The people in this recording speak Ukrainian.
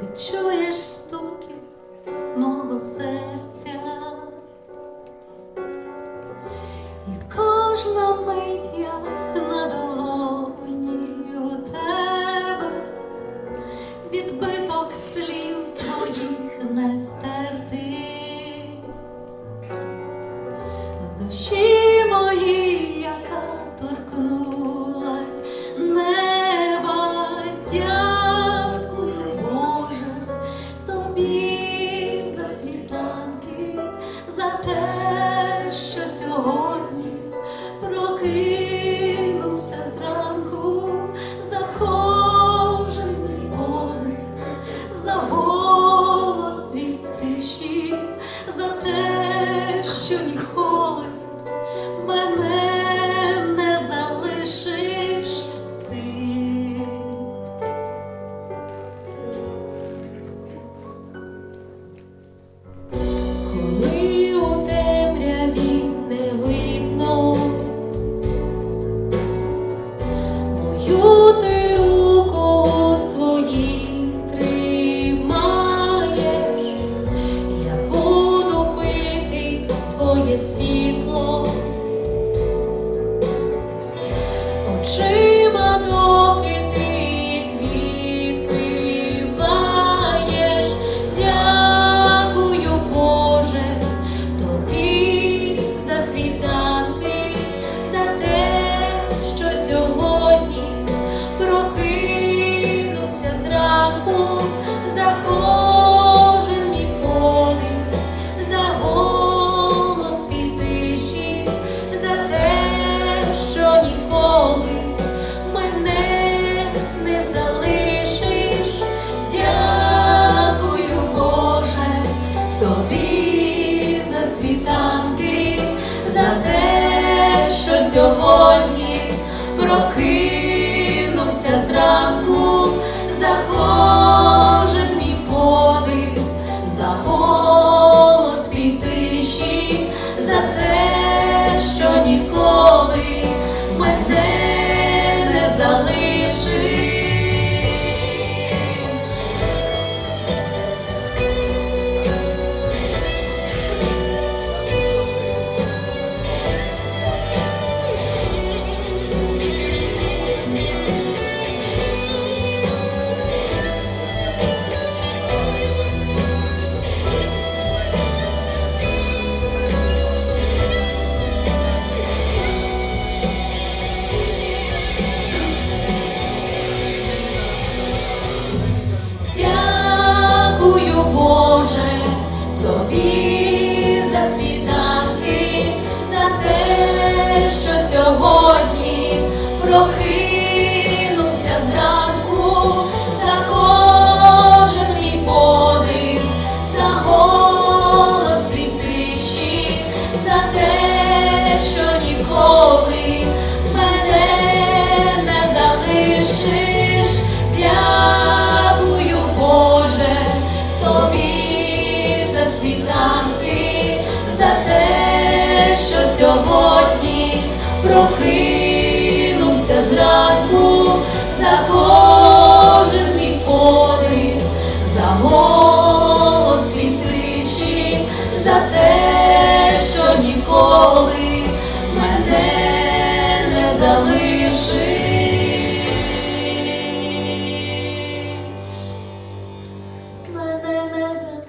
ти чуєш стукіт мого серця. Мене не залишиш ти. Коли у темряві не видно мою ти руку у своїй я буду пити твоє світло. Зранку, за кожен мій подих, за голос твій тиші, за те, що ніколи мене не залишиш. Дякую, Боже, тобі за світанки, за те, що сьогодні прокинувся за прокинувся зранку, за кожен мій подих, за голос в тиші, за те, що ніколи мене не залишиш. Дякую, Боже, тобі за світанки, за те, що сьогодні прокинувся зранку, за кожен мій подих, за голос твій в тиші, за те, що ніколи мене не залишиш. Мене не залишиш.